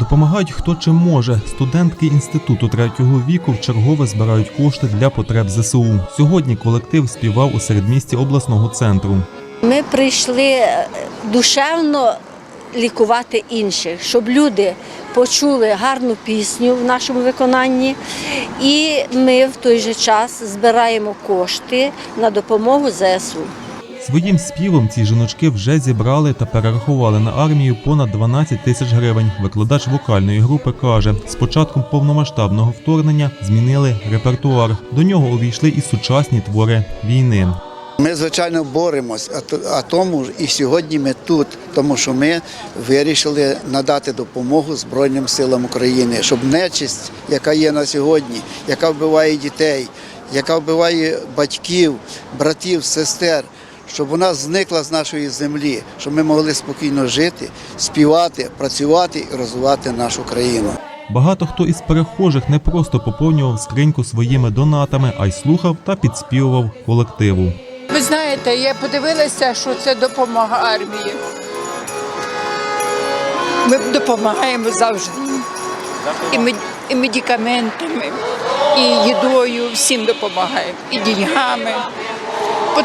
Допомагають хто чим може. Студентки інституту третього віку вчергове збирають кошти для потреб ЗСУ. Сьогодні колектив співав у середмісті обласного центру. Ми прийшли е, душевно лікувати інших, щоб люди почули гарну пісню в нашому виконанні, і ми в той же час збираємо кошти на допомогу ЗСУ. Своїм співом ці жіночки вже зібрали та перерахували на армію понад 12 тисяч гривень. Викладач вокальної групи каже, з початком повномасштабного вторгнення змінили репертуар. До нього увійшли і сучасні твори війни. Ми, звичайно, боремось, а, тому і сьогодні ми тут, тому що ми вирішили надати допомогу Збройним силам України, щоб нечисть, яка є на сьогодні, яка вбиває дітей, яка вбиває батьків, братів, сестер, щоб вона зникла з нашої землі, щоб ми могли спокійно жити, співати, працювати і розвивати нашу країну. Багато хто із перехожих не просто поповнював скриньку своїми донатами, а й слухав та підспівував колективу. Ви знаєте, я подивилася, що це допомога армії. Ми допомагаємо завжди. І, і медикаментами, і їдою, всім допомагаємо, і деньгами.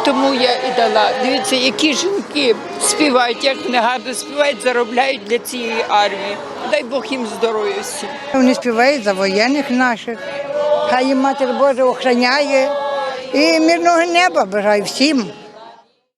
Тому я і дала. Дивіться, які жінки співають, як вони співають, заробляють для цієї армії. Дай Бог їм здоров'я всім. Вони співають за воєнних наших. Хай їм Матір Божа охороняє. І мирного неба бажаю всім.